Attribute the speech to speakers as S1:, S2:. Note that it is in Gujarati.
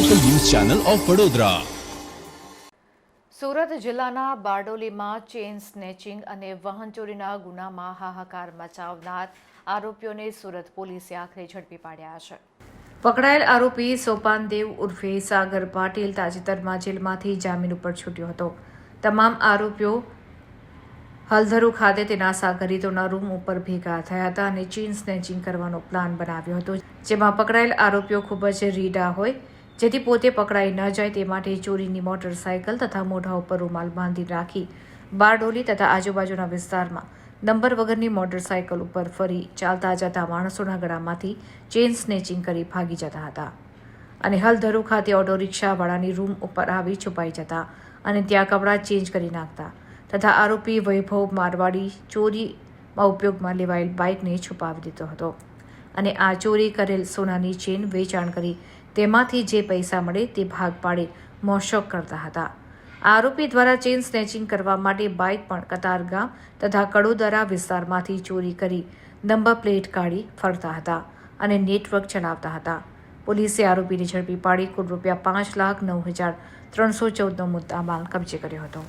S1: ચેનલ ઓફ વડોદરા
S2: સુરત જિલ્લાના બારડોલીમાં ચેઇન સ્નેચિંગ અને વાહન ગુનામાં હાહાકાર મચાવનાર આરોપીઓને સુરત પોલીસે આખરે ઝડપી પાડ્યા છે. પકડાયેલ આરોપી સોપાનદેવ ઉર્ફે સાગર પાટીલ તાજેતરમાં જેલમાંથી જામીન ઉપર છૂટ્યો હતો. તમામ આરોપીઓ હલધરુ ખાતે તેના સાગરીતોના રૂમ ઉપર ભેગા થયા હતા અને ચીન સ્નેચિંગ કરવાનો પ્લાન બનાવ્યો હતો. જેમાં પકડાયેલ આરોપીઓ ખૂબ જ રીડા હોય જેથી પોતે પકડાઈ ન જાય તે માટે ચોરીની મોટરસાયકલ તથા મોઢા ઉપર રૂમાલ બાંધી રાખી બારડોલી તથા આજુબાજુના વિસ્તારમાં નંબર વગરની મોટરસાયકલ ઉપર ફરી ચાલતા જતા માણસોના ગળામાંથી ચેઇન સ્નેચિંગ કરી ભાગી જતા હતા. અને હલધરુ ખાતે ઓટો રિક્ષાવાળાની રૂમ ઉપર આવી છુપાઈ જતા અને ત્યાં કપડાં ચેન્જ કરી નાખતા તથા આરોપી વૈભવ મારવાડી ચોરીમાં ઉપયોગમાં લેવાયેલ બાઇકને છુપાવી દીધો હતો. અને આ ચોરી કરેલ સોનાની ચેન વેચાણ કરી તેમાંથી જે પૈસા મળે તે ભાગ પાડી મોશોક કરતા હતા. આરોપી દ્વારા ચેન સ્નેચિંગ કરવા માટે બાઇક પણ કતારગામ તથા કડોદરા વિસ્તારમાંથી ચોરી કરી નંબર પ્લેટ કાઢી ફરતા હતા અને નેટવર્ક ચલાવતા હતા. પોલીસે આરોપીને ઝડપી પાડી કુલ રૂપિયા પાંચ લાખ નવ હજાર ત્રણસો ચૌદનો મુદ્દામાલ કબજે કર્યો હતો.